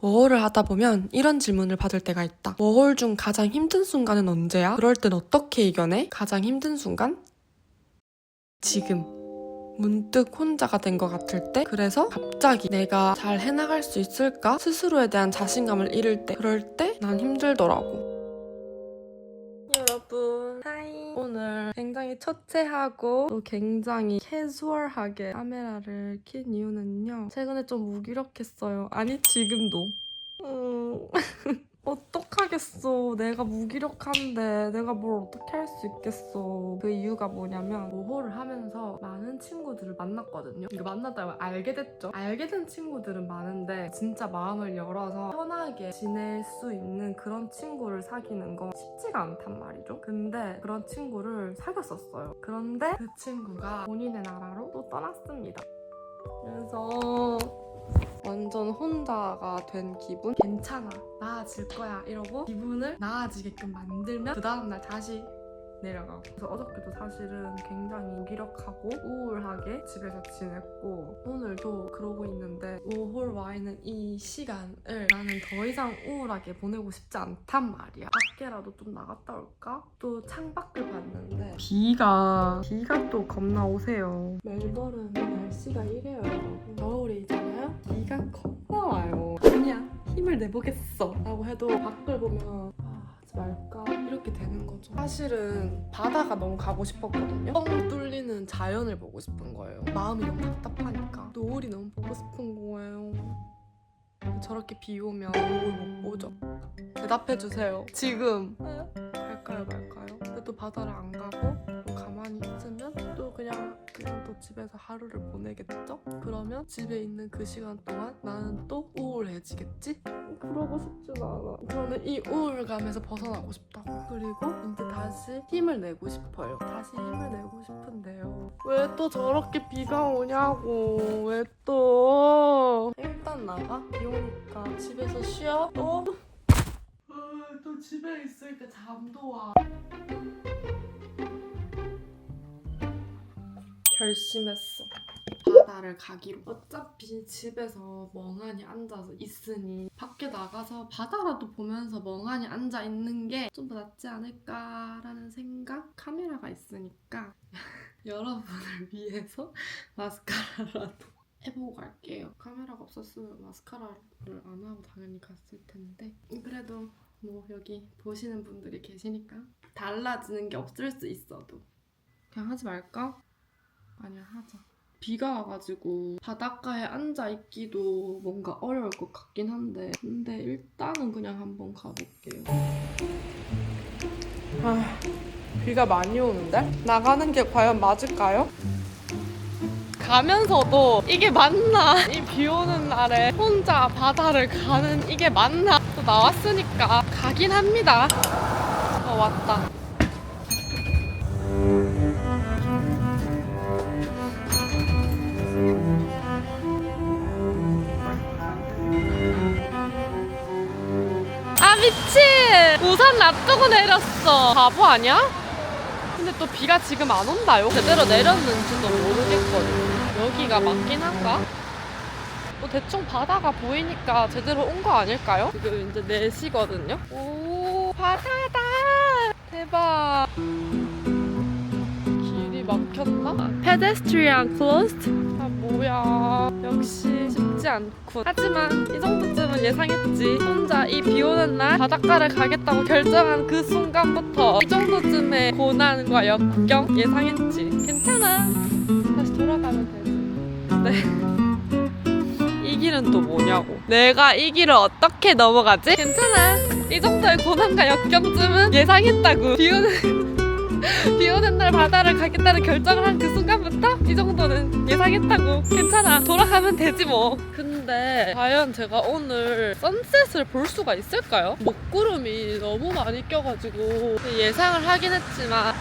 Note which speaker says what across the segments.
Speaker 1: 워홀을 하다 보면 이런 질문을 받을 때가 있다. 워홀 중 가장 힘든 순간은 언제야? 그럴 땐 어떻게 이겨내? 가장 힘든 순간? 지금. 문득 혼자가 된 것 같을 때, 그래서 갑자기 내가 잘 해나갈 수 있을까? 스스로에 대한 자신감을 잃을 때, 그럴 때 난 힘들더라고. 여러분. 오늘 굉장히 처체하고 또 굉장히 캐주얼하게 카메라를 킨 이유는요. 최근에 좀 무기력했어요. 아니, 지금도. 음... 어떡하겠어. 내가 무기력한데 내가 뭘 어떻게 할 수 있겠어. 그 이유가 뭐냐면 모호를 하면서 많은 친구들을 만났거든요. 이거 만났다면 알게 됐죠. 알게 된 친구들은 많은데 진짜 마음을 열어서 편하게 지낼 수 있는 그런 친구를 사귀는 건 쉽지가 않단 말이죠. 근데 그런 친구를 사귀었었어요. 그런데 그 친구가 본인의 나라로 또 떠났습니다. 그래서 완전 혼자가 된 기분? 괜찮아. 나아질 거야. 이러고 기분을 나아지게끔 만들면 그 다음날 다시 내려가고. 그래서 어저께도 사실은 굉장히 무기력하고 우울하게 집에서 지냈고 오늘도 그러고 있는데 오홀 와 있는 이 시간을 나는 더 이상 우울하게 보내고 싶지 않단 말이야. 밖에라도 좀 나갔다 올까? 또 창밖을 봤는데 비가 비가 또 겁나 오세요. 멜버른 날씨가 이래요. 겨울이잖아요. 비가 겁나 와요. 아니야 힘을 내보겠어 라고 해도 밖을 보면 말까 이렇게 되는 거죠. 사실은 바다가 너무 가고 싶었거든요. 뻥 뚫리는 자연을 보고 싶은 거예요. 마음이 너무 답답하니까 노을이 너무 보고 싶은 거예요. 저렇게 비 오면 노을 못 보죠. 대답해 주세요. 지금 갈까요 말까요? 근데 또 바다를 안 가고 또 가만히 있으면 또 그냥 그냥 또 집에서 하루를 보내겠죠? 그러면 집에 있는 그 시간 동안 나는 또 우울해지겠지? 그러고 싶진 않아. 저는 이 우울감에서 벗어나고 싶다고. 그리고 이제 다시 힘을 내고 싶어요. 다시 힘을 내고 싶은데요. 왜 또 저렇게 비가 오냐고. 왜 또? 일단 나가. 비 오니까 집에서 쉬어. 또? 아, 또 집에 있으니까 잠도 와. 결심했어. 바다를 가기로. 어차피 집에서 멍하니 앉아서 있으니 밖에 나가서 바다라도 보면서 멍하니 앉아 있는 게 좀 더 낫지 않을까라는 생각. 카메라가 있으니까 여러분을 위해서 마스카라라도 해보고 갈게요. 카메라가 없었으면 마스카라를 안 하고 당연히 갔을 텐데 그래도 뭐 여기 보시는 분들이 계시니까 달라지는 게 없을 수 있어도 그냥 하지 말까? 아니야 하자. 비가 와가지고 바닷가에 앉아 있기도 뭔가 어려울 것 같긴 한데 근데 일단은 그냥 한번 가볼게요. 아 비가 많이 오는데 나가는 게 과연 맞을까요? 가면서도 이게 맞나? 이 비 오는 날에 혼자 바다를 가는 이게 맞나? 또 나왔으니까 가긴 합니다. 어 왔다. 우산 놔두고 내렸어. 바보 아니야? 근데 또 비가 지금 안 온다요? 제대로 내렸는지도 모르겠거든. 여기가 맞긴 한가? 뭐 대충 바다가 보이니까 제대로 온 거 아닐까요? 지금 이제 4시거든요? 오, 바다다! 대박! 길이 막혔나? Pedestrian closed? 아, 뭐야. 쉽지 않군. 하지만 이 정도쯤은 예상했지. 혼자 이 비 오는 날 바닷가를 가겠다고 결정한 그 순간부터 이 정도쯤의 고난과 역경 예상했지. 괜찮아. 다시 돌아가면 되지. 네. 이 길은 또 뭐냐고. 내가 이 길을 어떻게 넘어가지? 괜찮아. 이 정도의 고난과 역경쯤은 예상했다고. 비 오는 비 오는 날 바다를 가겠다는 결정을 한 그 순간부터 이 정도는 예상했다고. 괜찮아. 돌아가면 되지 뭐. 근데 과연 제가 오늘 선셋을 볼 수가 있을까요? 먹구름이 너무 많이 껴가지고 예상을 하긴 했지만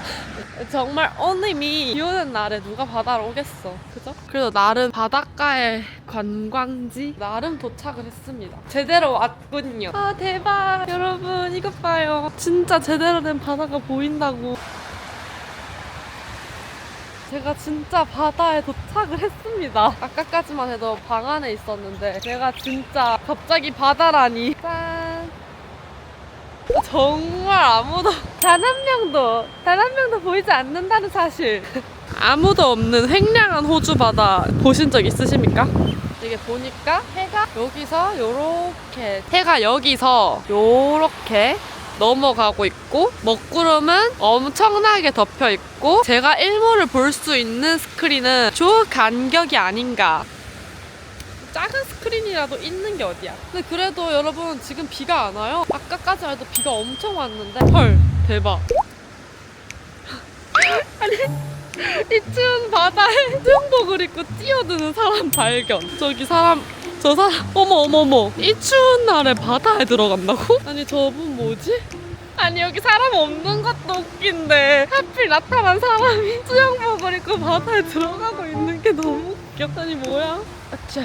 Speaker 1: 정말 오님이 비 오는 날에 누가 바다로 오겠어. 그죠? 그래도 나름 바닷가의 관광지 나름 도착을 했습니다. 제대로 왔군요. 아 대박. 여러분 이것 봐요. 진짜 제대로 된 바다가 보인다고. 제가 진짜 바다에 도착을 했습니다. 아까까지만 해도 방 안에 있었는데 제가 진짜 갑자기 바다라니. 짠. 정말 아무도 단 한 명도 단 한 명도 보이지 않는다는 사실. 아무도 없는 횡량한 호주 바다 보신 적 있으십니까? 이게 보니까 해가 여기서 요렇게 해가 여기서 요렇게 넘어가고 있고 먹구름은 엄청나게 덮여 있고 제가 일몰을 볼 수 있는 스크린은 저 간격이 아닌가. 작은 스크린이라도 있는 게 어디야? 근데 그래도 여러분 지금 비가 안 와요? 아까까지만 해도 비가 엄청 왔는데. 헐 대박. 아니 이 추운 바다에 수영복을 입고 뛰어드는 사람 발견. 저기 사람 저 사람 어머 어머 어머 이 추운 날에 바다에 들어간다고? 아니 저분 뭐지? 아니 여기 사람 없는 것도 웃긴데 하필 나타난 사람이 수영복을 입고 바다에 들어가고 있는 게 너무 웃겨 아니 뭐야? 아차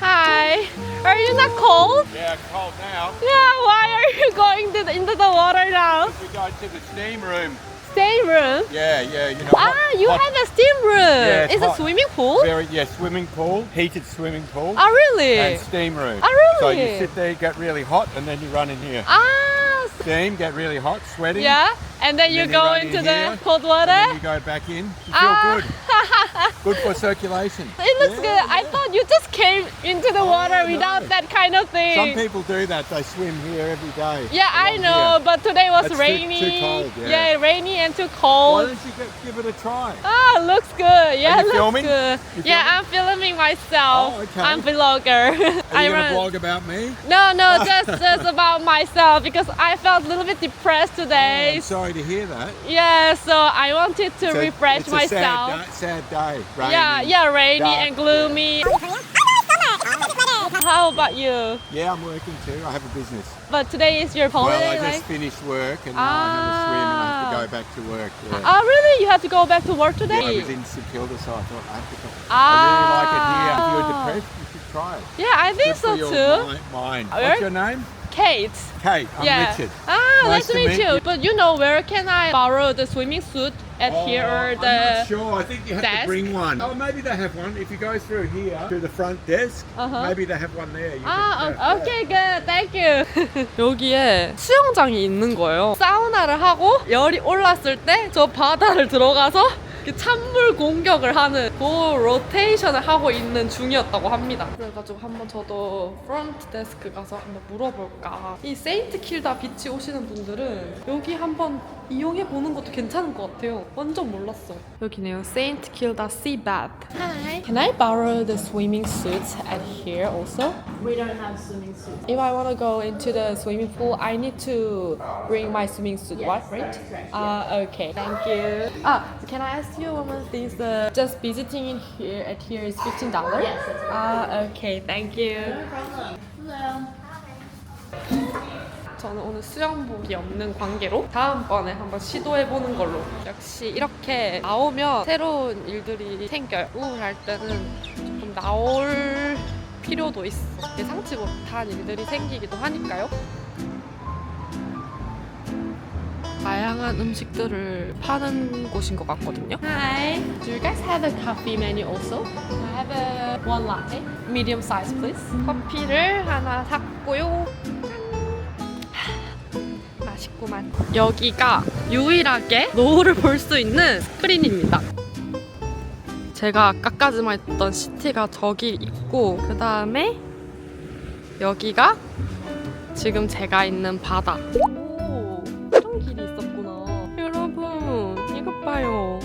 Speaker 1: Hi Are you not cold?
Speaker 2: Yeah, cold now.
Speaker 1: Yeah, why are you going to the, into the water now?
Speaker 2: We go to the steam room.
Speaker 1: Same room
Speaker 2: Yeah, yeah, you know.
Speaker 1: Ah,
Speaker 2: hot-
Speaker 1: you
Speaker 2: hot-
Speaker 1: have a steam room.
Speaker 2: Yeah, it's
Speaker 1: it's a swimming pool.
Speaker 2: very yeah, swimming pool, heated swimming pool,
Speaker 1: Oh, really?
Speaker 2: and steam room.
Speaker 1: Oh, really?
Speaker 2: So you sit there, get really hot, and then you run in here.
Speaker 1: Ah,
Speaker 2: Steam, get really hot, sweating.
Speaker 1: yeah. And then
Speaker 2: And
Speaker 1: you
Speaker 2: then
Speaker 1: go
Speaker 2: run
Speaker 1: into
Speaker 2: in
Speaker 1: the
Speaker 2: here,
Speaker 1: cold
Speaker 2: And
Speaker 1: water.
Speaker 2: then you go back in. You feel
Speaker 1: Ah.
Speaker 2: good. Good for circulation.
Speaker 1: It looks
Speaker 2: Yeah,
Speaker 1: good. I thought you just came into the
Speaker 2: Oh,
Speaker 1: water
Speaker 2: no.
Speaker 1: without that kind of thing.
Speaker 2: Some people do that. They swim here every day.
Speaker 1: Yeah, I know,
Speaker 2: here.
Speaker 1: but today was
Speaker 2: That's
Speaker 1: rainy.
Speaker 2: too cold, yeah.
Speaker 1: rainy and too cold.
Speaker 2: Why don't you give it a try?
Speaker 1: Ah, looks good. Yeah,
Speaker 2: you
Speaker 1: looks
Speaker 2: filming?
Speaker 1: good.
Speaker 2: You
Speaker 1: yeah,
Speaker 2: filming?
Speaker 1: I'm filming myself.
Speaker 2: Oh, okay.
Speaker 1: I'm vlogger.
Speaker 2: Are
Speaker 1: I
Speaker 2: you
Speaker 1: run-
Speaker 2: to blog about me?
Speaker 1: No, no, just just about myself because I felt a little bit depressed
Speaker 2: Oh,
Speaker 1: today.
Speaker 2: I'm sorry to hear that.
Speaker 1: Yeah, so I wanted to
Speaker 2: It's a-
Speaker 1: refresh
Speaker 2: it's
Speaker 1: myself.
Speaker 2: A sad, day, sad day. Rainy.
Speaker 1: yeah, yeah, rainy
Speaker 2: dark,
Speaker 1: and gloomy. How about you?
Speaker 2: Yeah, I'm working too. I have a business.
Speaker 1: But today is your holiday,
Speaker 2: well, I
Speaker 1: right?
Speaker 2: just finished work and now I have a swim and I have to go back to work. Yeah.
Speaker 1: Oh, really? You have to go back to work today?
Speaker 2: Yeah, I was in St Kilda, so I thought I have to come.
Speaker 1: Ah.
Speaker 2: I really like it here. If you're depressed, you should try it.
Speaker 1: yeah, I think
Speaker 2: Good
Speaker 1: so
Speaker 2: for
Speaker 1: too.
Speaker 2: mi- mind.
Speaker 1: Where?
Speaker 2: What's your name?
Speaker 1: Kate.
Speaker 2: Kate. I'm
Speaker 1: yeah.
Speaker 2: Richard.
Speaker 1: Ah,
Speaker 2: Nice
Speaker 1: nice, to
Speaker 2: to
Speaker 1: meet,
Speaker 2: meet
Speaker 1: you.
Speaker 2: you.
Speaker 1: But you know, where can I borrow the swimming suit at here or
Speaker 2: Oh, I'm
Speaker 1: the?
Speaker 2: not sure. I think you have
Speaker 1: desk?
Speaker 2: to bring one. Oh, maybe they have one. If you go through here to the front desk,
Speaker 1: Uh-huh.
Speaker 2: maybe they have one there. You
Speaker 1: 아,
Speaker 2: can- yeah.
Speaker 1: 오- okay, good. Thank you. 여기에 수영장이 있는 거예요. 사우나를 하고 열이 올랐을 때 저 바다를 들어가서 이렇게 찬물 공격을 하는 그 로테이션을 하고 있는 중이었다고 합니다. 그래가지고 한번 저도 프런트 데스크 가서 한번 물어볼까. 이 세인트 킬다 비치 오시는 분들은 여기 한번 이용해 보는 것도 괜찮은 것 같아요. 완전 몰랐어. 여기네요. 세인트 킬다 Sea Bath. Hi. Can I borrow the swimming suits at here also?
Speaker 3: We don't have swimming suits.
Speaker 1: If I want to go into the swimming pool, I need to bring my swimming suit,
Speaker 3: Yes,
Speaker 1: right? Right?
Speaker 3: that's correct,
Speaker 1: Ah, okay. Thank you. Ah, can I ask you one more thing? Uh, just visiting in here at here is fifteen dollars.
Speaker 3: Yes, that's correct.
Speaker 1: Ah, okay. Thank you.
Speaker 3: No problem. Hello.
Speaker 1: 저는 오늘 수영복이 없는 관계로 다음번에 한번 시도해보는 걸로. 역시 이렇게 나오면 새로운 일들이 생겨요. 우울할 때는 조금 나올 필요도 있어. 예상치 못한 일들이 생기기도 하니까요. 다양한 음식들을 파는 곳인 것 같거든요. Hi. Do you guys have a coffee menu also? I have a one latte, medium size please. 커피를 하나 샀고요. 맛있구만. 여기가 유일하게 노을을 볼 수 있는 스크린입니다. 제가 아까까지만 했던 시티가 저기 있고 그 다음에 여기가 지금 제가 있는 바다. 오, 이런 길이 있었구나. 여러분, 이것 봐요.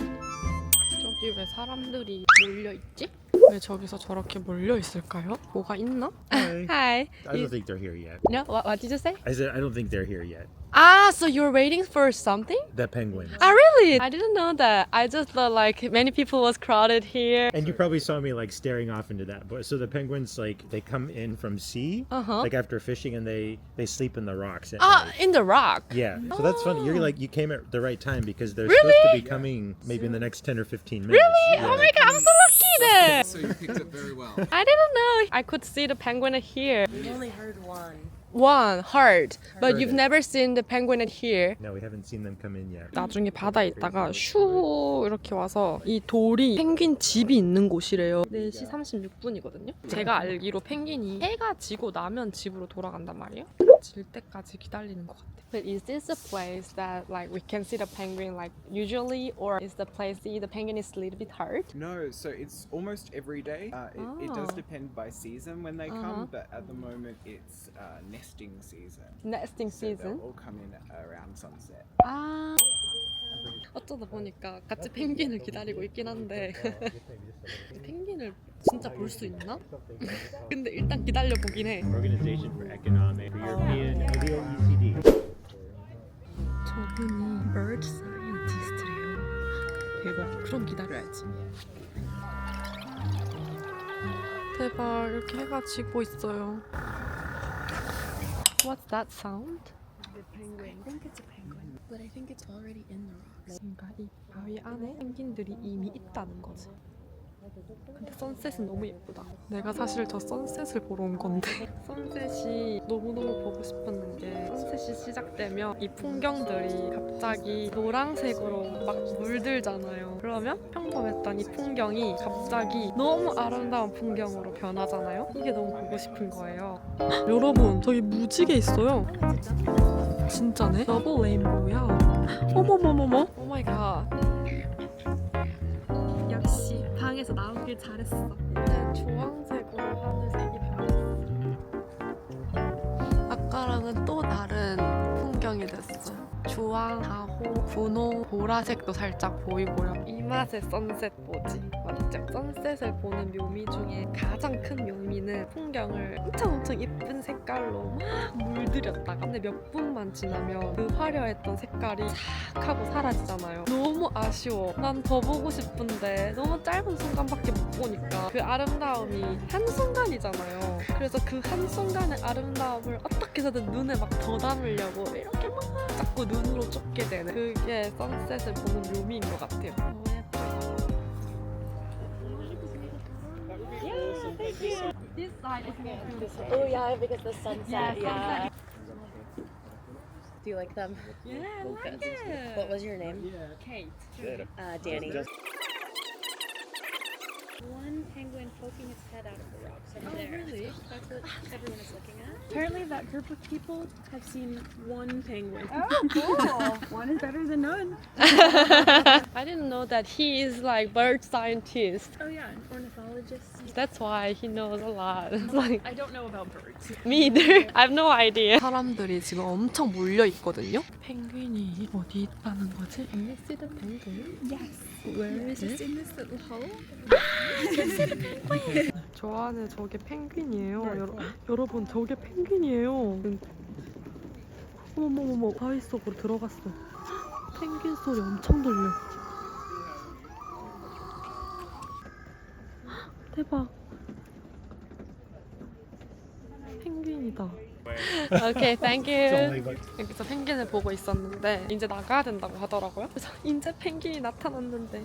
Speaker 1: 저기 왜 사람들이 몰려 있지? 왜 저기서 저렇게 몰려 있을까요? 뭐가 있나?
Speaker 4: Hi.
Speaker 1: Hi.
Speaker 4: I don't think they're here yet.
Speaker 1: No, what, what did you say?
Speaker 4: I said I don't think they're here yet.
Speaker 1: Ah, so you're waiting for something?
Speaker 4: The penguins.
Speaker 1: Ah, really? I didn't know that. I just thought like many people was crowded here.
Speaker 4: And you probably saw me like staring off into that. But so the penguins like they come in from sea,
Speaker 1: Uh-huh.
Speaker 4: like after fishing, and they they sleep in the rocks. At
Speaker 1: Ah,
Speaker 4: night.
Speaker 1: in the rock.
Speaker 4: Yeah, so that's funny. You're like you came at the right time because they're
Speaker 1: Really?
Speaker 4: supposed to be coming maybe in the next ten or fifteen minutes.
Speaker 1: Really?
Speaker 4: Yeah.
Speaker 1: Oh my god, I'm so then.
Speaker 5: So you picked up very well.
Speaker 1: I didn't know I could see the penguin here.
Speaker 3: We've only heard one.
Speaker 1: one heard, but
Speaker 4: Heard
Speaker 1: you've
Speaker 4: it.
Speaker 1: never seen the penguin at here.
Speaker 4: No, we haven't seen them come in yet.
Speaker 1: 나중에 바다에 있다가 슈 이렇게 와서 이 돌이 penguin 집이 있는 곳이래요. 4시 36분이거든요. 제가 알기로 펭귄이 해가 지고 나면 집으로 돌아간단 말이에요. 질 때까지 기다리는 것 같아. But is this a place that like we can see the penguin like usually, or is the place the the penguin is a little bit hard?
Speaker 5: No, so it's almost every day. Uh, it, it does
Speaker 1: Oh.
Speaker 5: depend by season when they
Speaker 1: Uh-huh.
Speaker 5: come, but at the moment it's uh, nesting season.
Speaker 1: Nesting
Speaker 5: So
Speaker 1: season.
Speaker 5: they'll all come in around sunset.
Speaker 1: 아 어쩌다 보니까 같이 펭귄을 기다리고 있긴 한데 펭귄을 진짜 볼 수 있나? 근데 일단 기다려 보긴 해.
Speaker 4: Organization for Economic, for European, oh, the OECD.
Speaker 1: 저분이 bird scientist래요. 대박. 그럼 기다려야지. 대박. 이렇게 해가 지고 있어요. What's that sound?
Speaker 3: Penguin. I think it's a penguin, but I think it's already in the rocks.
Speaker 1: 그러니까 이 바위 안에 펭귄들이 이미 있다는 거지. 근데 선셋은 너무 예쁘다. 내가 사실 저 선셋을 보러 온 건데 선셋이 너무너무 보고 싶었는데 선셋이 시작되면 이 풍경들이 갑자기 노란색으로 막 물들잖아요. 그러면 평범했던 이 풍경이 갑자기 너무 아름다운 풍경으로 변하잖아요. 이게 너무 보고 싶은 거예요. 여러분 저기 무지개 있어요. 진짜네? 더블 레인보우야. 어머머머머. 오 마이 갓. 방에서 나오길 잘했어. 이제 주황색으로 하늘색이 변했어. 아까랑은 또 다른 풍경이 됐어요. 주황, 다호, 분홍, 보라색도 살짝 보이고요. 이 맛의 선셋 보지. 맞죠? 선셋을 보는 묘미 중에 가장 큰 묘미는 풍경을 엄청 엄청 예쁜 색깔로 막 물들였다가 근데 몇 분만 지나면 그 화려했던 색깔이 싹 하고 사라지잖아요. 너무 아쉬워. 난 더 보고 싶은데 너무 짧은 순간밖에 못 보니까 그 아름다움이 한순간이잖아요. 그래서 그 한순간의 아름다움을 어떻게 해서든 눈에 막 더 담으려고 이렇게 막 자꾸 눈으로 쫓게 되는 그게 선셋을 보는 묘미인 것 같아요. This side is more beautiful.
Speaker 3: Oh yeah, because the sunset. Yeah. Do you like them?
Speaker 1: Yeah, I like it.
Speaker 3: What was your name?
Speaker 1: Kate.
Speaker 3: Uh, Danny. One penguin poking its head out of the rocks over there.
Speaker 1: really?
Speaker 3: That's what everyone is looking at. Apparently, that group of people have seen one penguin.
Speaker 6: One is better than none.
Speaker 1: I didn't know that he is like bird scientist.
Speaker 3: Oh yeah, an ornithologist.
Speaker 1: That's why he knows a lot. It's like
Speaker 3: I don't know about birds.
Speaker 1: me either. I have no idea. 사람들이 지금 엄청 몰려 있거든요. 펭귄이 어디 있다는 거지? Can you see the penguin?
Speaker 6: Yes.
Speaker 1: Where is it?
Speaker 6: in this little hole.
Speaker 1: 저 안에 저게 펭귄이에요. 여러, 여러분 저게 펭귄이에요. 어머머머머 바위 속으로 들어갔어. 펭귄 소리 엄청 들려. 대박. 펭귄이다. 오케이, 땡큐. 여기서 펭귄을 보고 있었는데 이제 나가야 된다고 하더라고요. 그래서 이제 펭귄이 나타났는데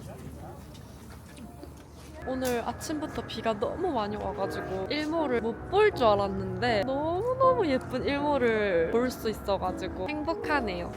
Speaker 1: 오늘 아침부터 비가 너무 많이 와가지고 일몰을 못 볼 줄 알았는데 너무너무 예쁜 일몰을 볼 수 있어가지고 행복하네요.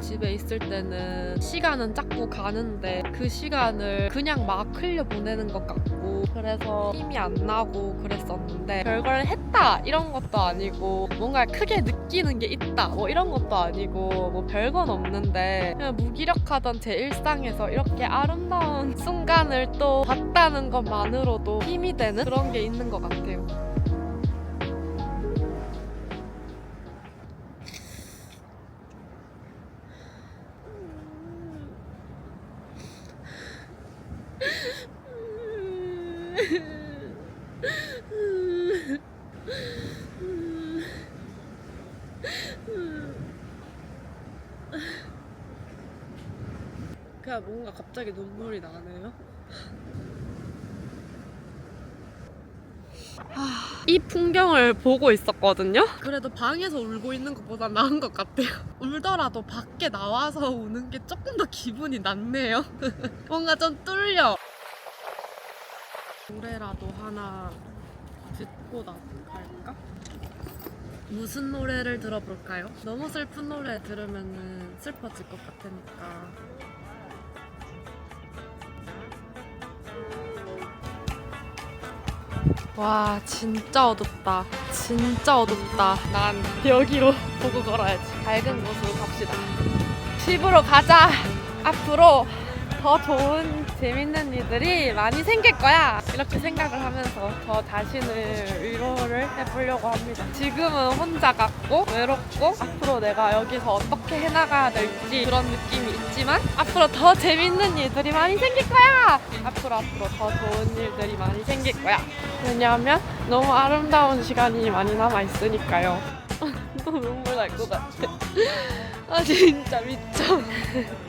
Speaker 1: 집에 있을 때는 시간은 자꾸 가는데 그 시간을 그냥 막 흘려 보내는 것 같고 그래서 힘이 안 나고 그랬었는데 별걸 했다 이런 것도 아니고 뭔가 크게 느끼는 게 있다 뭐 이런 것도 아니고 뭐 별건 없는데 그냥 무기력하던 제 일상에서 이렇게 아름다운 순간을 또 봤다는 것만으로도 힘이 되는 그런 게 있는 것 같아요. 그냥 뭔가 갑자기 눈물이 나네요. 아, 이 풍경을 보고 있었거든요. 그래도 방에서 울고 있는 것보다 나은 것 같아요. 울더라도 밖에 나와서 우는 게 조금 더 기분이 낫네요. 뭔가 좀 뚫려. 노래라도 하나 듣고 나갈까? 무슨 노래를 들어볼까요? 너무 슬픈 노래 들으면 슬퍼질 것 같으니까 와 진짜 어둡다. 진짜 어둡다. 난 여기로 보고 걸어야지. 밝은 곳으로 갑시다. 집으로 가자. 앞으로 더 좋은 재밌는 일들이 많이 생길 거야. 이렇게 생각을 하면서 저 자신을 위로를 해보려고 합니다. 지금은 혼자 같고 외롭고 앞으로 내가 여기서 어떻게 해나가야 될지 그런 느낌이 있지만 앞으로 더 재밌는 일들이 많이 생길 거야. 앞으로 앞으로 더 좋은 일들이 많이 생길 거야. 왜냐하면 너무 아름다운 시간이 많이 남아 있으니까요. 또 눈물 날 것 같아. 아 진짜 미쳐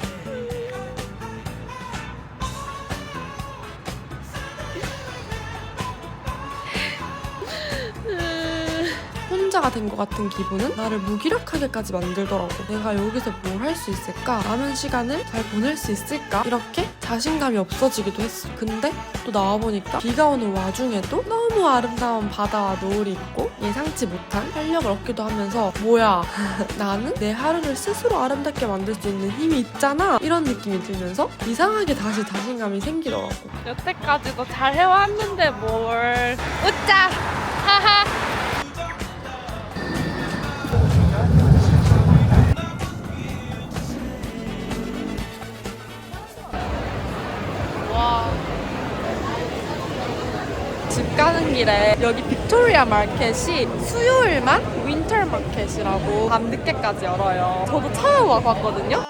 Speaker 1: 혼자가 된 것 같은 기분은 나를 무기력하게까지 만들더라고. 내가 여기서 뭘 할 수 있을까? 남은 시간을 잘 보낼 수 있을까? 이렇게 자신감이 없어지기도 했어. 근데 또 나와보니까 비가 오는 와중에도 너무 아름다운 바다와 노을이 있고 예상치 못한 활력을 얻기도 하면서 뭐야 나는 내 하루를 스스로 아름답게 만들 수 있는 힘이 있잖아 이런 느낌이 들면서 이상하게 다시 자신감이 생기더라고 여태까지도 잘 해왔는데 뭘 웃자 길에 여기 빅토리아 마켓이 수요일만 윈터 마켓이라고 밤 늦게까지 열어요. 저도 처음 와봤거든요.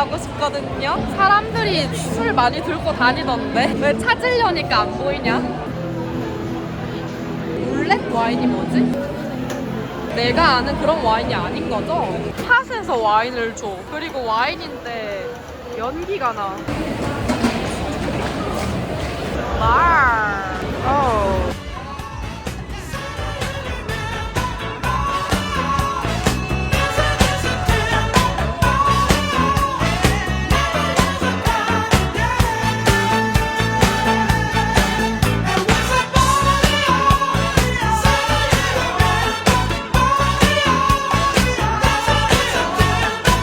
Speaker 1: 가고 싶거든요. 사람들이 술 많이 들고 다니던데 왜 찾으려니까 안 보이냐? 블랙 와인이 뭐지? 내가 아는 그런 와인이 아닌 거죠? 팥에서 와인을 줘. 그리고 와인인데 연기가 나. 말. 어.